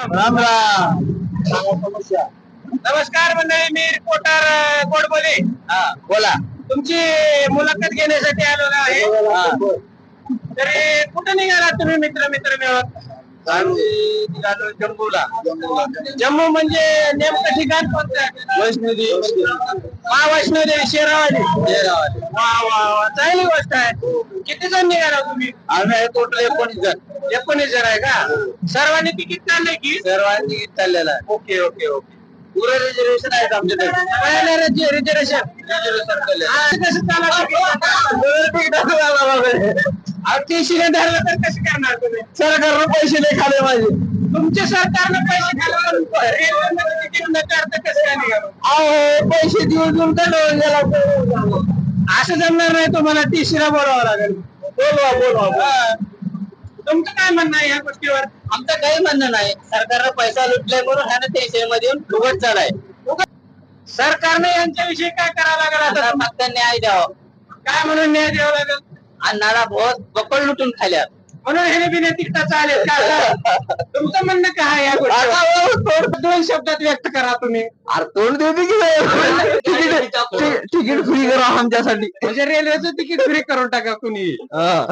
राम राम नमस्कार मंडळी मी रिपोर्टर गोडबोले. हा बोला. तुमची मुलाखत घेण्यासाठी आलेलो आहे. हा. तरी कुठे निघाला तुम्ही मित्र मित्र मिळत आम्ही निघालो जम्बूला जम्मू म्हणजे नेमकं ठिकाण कोणतं? वैष्णोदेवी महावैष्णोदेवी शेरावाली. शेरावाली. वा वा वा. चांगली गोष्ट आहे. किती जण निघाला तुम्ही. आम्ही आहे टोटल एकोणीस जण. एकोणीस जण आहे का? सर्वांनी तिकीट काढले की? सर्वांनी चाललेला आहे. Okay okay okay. पुरं रिझर्वेशन आहेत आमच्याकडे. रिझर्वेशन रिझर्वेशन केलेलं कसं तीनशे धरलं तर कसं करणार तुम्ही? सरकारनं पैसे नाही खाले माझे. तुमच्या सरकारनं पैसे रेल्वेमध्ये तिकीट काढता कसं काय निघालं? अहो पैसे देऊन देऊन गेला? असं जमणार नाही तुम्हाला. टीसी ला बोलावं लागेल. बोलवा बोलवा. तुमचं काय म्हणणं आहे या गोष्टीवर? आमचं काही म्हणणं नाही. सरकारनं पैसा लुटलाय म्हणून ह्यानं ते मध्ये येऊन फुगत चालाय सरकारने यांच्याविषयी काय करावं लागेल आता फक्त न्याय द्यावा. काय म्हणून न्याय द्यावा लागेल? अण्णाला बहुत बकल लुटून खाल्या म्हणून हे बिना आले का तुमचं म्हणणं काय या दोन शब्दात व्यक्त करा तुम्ही. अरे तोंड देते की तिकीट फ्री करा आमच्यासाठी. म्हणजे रेल्वेचं तिकीट फ्री करून टाका कुणी.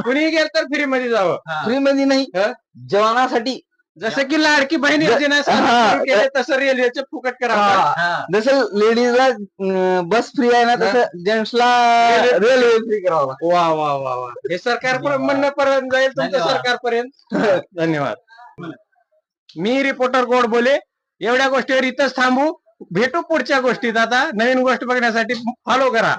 कुणी गेल तर फ्री मध्ये जावं. फ्री मध्ये नाही? जेवणासाठी जसं की लाडकी बहीण योजना हा. तसं रेल्वेचे फुकट करा. जसं लेडीजला बस फ्री आहे ना तसं जेंट्सला रेल्वे फ्री करावा. वा वा वा वा. हे सरकार म्हणणं पर्यंत जाईल तुमचं धन्यवाद. सरकारपर्यंत. धन्यवाद. मी रिपोर्टर गोड बोले एवढ्या गोष्टीवर इथंच थांबू. भेटू पुढच्या गोष्टीत. आता नवीन गोष्ट बघण्यासाठी फॉलो करा.